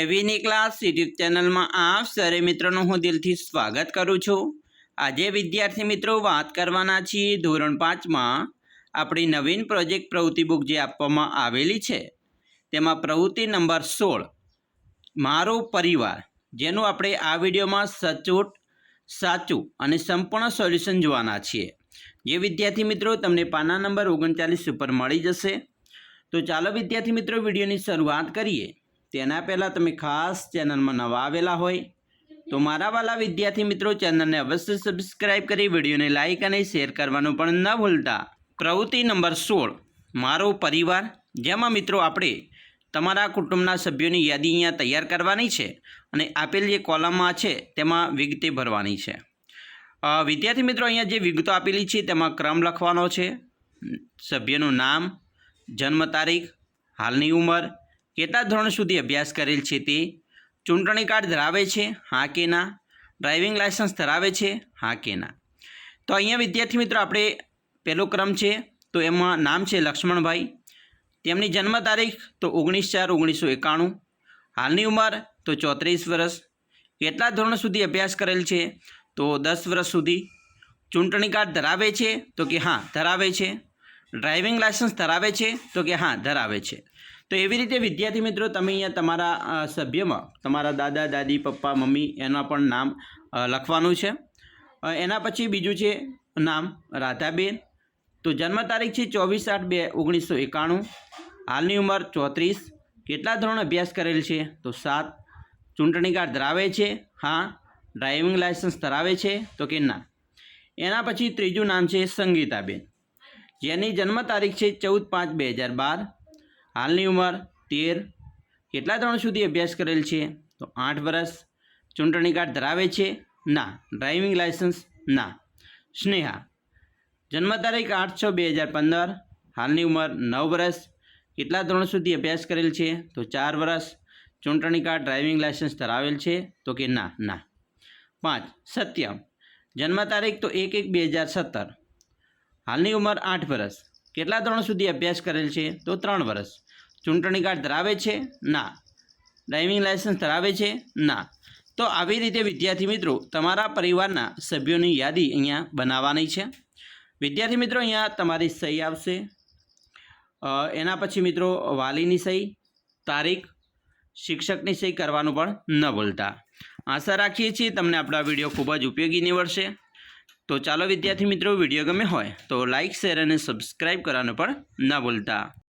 એવીની class YouTube ચેનલમાં આપ સરે મિત્રોનું હું દિલથી સ્વાગત કરું છું. આજે વિદ્યાર્થી મિત્રો વાત કરવાના છીએ ધોરણ પાંચમાં આપણી નવીન પ્રોજેક્ટ પ્રવૃત્તિ બુક જે આપવામાં આવેલી છે, તેમાં પ્રવૃત્તિ નંબર સોળ, મારો પરિવાર, જેનું આપણે આ વિડીયોમાં સચોટ, સાચું અને સંપૂર્ણ સોલ્યુશન જોવાના છીએ. જે વિદ્યાર્થી મિત્રો તમને પાના નંબર ઓગણચાલીસ ઉપર મળી જશે. તો ચાલો વિદ્યાર્થી મિત્રો વિડીયોની શરૂઆત કરીએ. તેના પહેલાં તમે ખાસ ચેનલમાં નવા આવેલા હોય, તો મારા વાલા વિદ્યાર્થી મિત્રો ચેનલને અવશ્ય સબસ્ક્રાઇબ કરી, વિડીયોને લાઇક અને શેર કરવાનું પણ ન ભૂલતા. પ્રવૃત્તિ નંબર સોળ, મારો પરિવાર. જેમાં મિત્રો આપણે તમારા કુટુંબના સભ્યોની યાદી અહીંયા તૈયાર કરવાની છે અને આપેલ જે કોલમમાં છે તેમાં વિગતે ભરવાની છે. વિદ્યાર્થી મિત્રો અહીંયા જે વિગતો આપેલી છે તેમાં ક્રમ લખવાનો છે, સભ્યનું નામ, જન્મ તારીખ, હાલની ઉંમર કેટલા ધોરણ સુધી અભ્યાસ કરેલ છે તે? ચૂંટણી કાર્ડ ધરાવે છે? હા કે ના? ડ્રાઇવિંગ લાયસન્સ ધરાવે છે? હા કે ના? તો અહીંયા વિદ્યાર્થી મિત્રો આપણે પહેલો ક્રમ છે, તો એમાં નામ છે લક્ષ્મણભાઈ. તેમની જન્મ તારીખ તો ઓગણીસ ચાર ઓગણીસો એકાણું. હાલની ઉંમર તો ચોત્રીસ વર્ષ. કેટલા ધોરણ સુધી અભ્યાસ કરેલ છે? તો દસ વર્ષ સુધી. ચૂંટણી કાર્ડ ધરાવે છે? તો કે હા, ધરાવે છે. ડ્રાઇવિંગ લાયસન્સ ધરાવે છે? તો કે હા, ધરાવે છે. તો એવી રીતે વિદ્યાર્થી મિત્રો, તમે અહીંયા તમારા સભ્યમાં, તમારા દાદા, દાદી, પપ્પા, મમ્મી, એના પણ નામ લખવાનું છે. એના પછી બીજું છે નામ, રાધાબેન. તો જન્મ તારીખ છે ચોવીસ આઠ બે ઓગણીસો એકાણું. હાલની ઉંમર ચોત્રીસ. કેટલા ધોરણ અભ્યાસ કરેલ છે? તો સાત. ચૂંટણી કાર્ડ ધરાવે છે? હા. ડ્રાઇવિંગ લાયસન્સ ધરાવે છે? તો કે ના. એના પછી ત્રીજું નામ છે સંગીતાબેન. જેની જન્મ તારીખ છે ચૌદ પાંચ બે હજાર બાર. હાલની ઉંમર તેર. કેટલા ધોરણ સુધી અભ્યાસ કરેલ છે? તો આઠ વર્ષ ચૂંટણી કાર્ડ ધરાવે છે? ના. ડ્રાઇવિંગ લાયસન્સ ના. સ્નેહા. જન્મ તારીખ આઠ છ બે હજાર પંદર. હાલની ઉંમર નવ વર્ષ કેટલા ધોરણ સુધી અભ્યાસ કરેલ છે? તો ચાર વર્ષ ચૂંટણી કાર્ડ ડ્રાઇવિંગ લાયસન્સ ધરાવેલ છે? તો કે ના ના. પાંચ. સત્યમ. જન્મ તારીખ તો એક એક બે હજાર સત્તર. હાલની ઉંમર આઠ વર્ષ કેટલા ધોરણ સુધી અભ્યાસ કરેલ છે? તો ત્રણ વર્ષ ચૂંટણી કાર્ડ ધરાવે છે? ના. ડ્રાઇવિંગ લાયસન્સ ધરાવે છે? ના. તો આવી રીતે વિદ્યાર્થી મિત્રો, તમારા પરિવારના સભ્યોની યાદી અહીંયા બનાવવાની છે. વિદ્યાર્થી મિત્રો, અહીંયા તમારી સહી આવશે. એના પછી મિત્રો, વાલીની સહી, તારીખ, શિક્ષકની સહી કરવાનું પણ ન ભૂલતા. આશા રાખીએ છીએ તમને આપણા વીડિયો ખૂબ જ ઉપયોગી નીવડશે. તો ચાલો વિદ્યાર્થી મિત્રો વીડિયો ગમે હોય તો લાઇક શેર અને સબસ્ક્રાઈબ કરવાનું પણ ના ભૂલતા.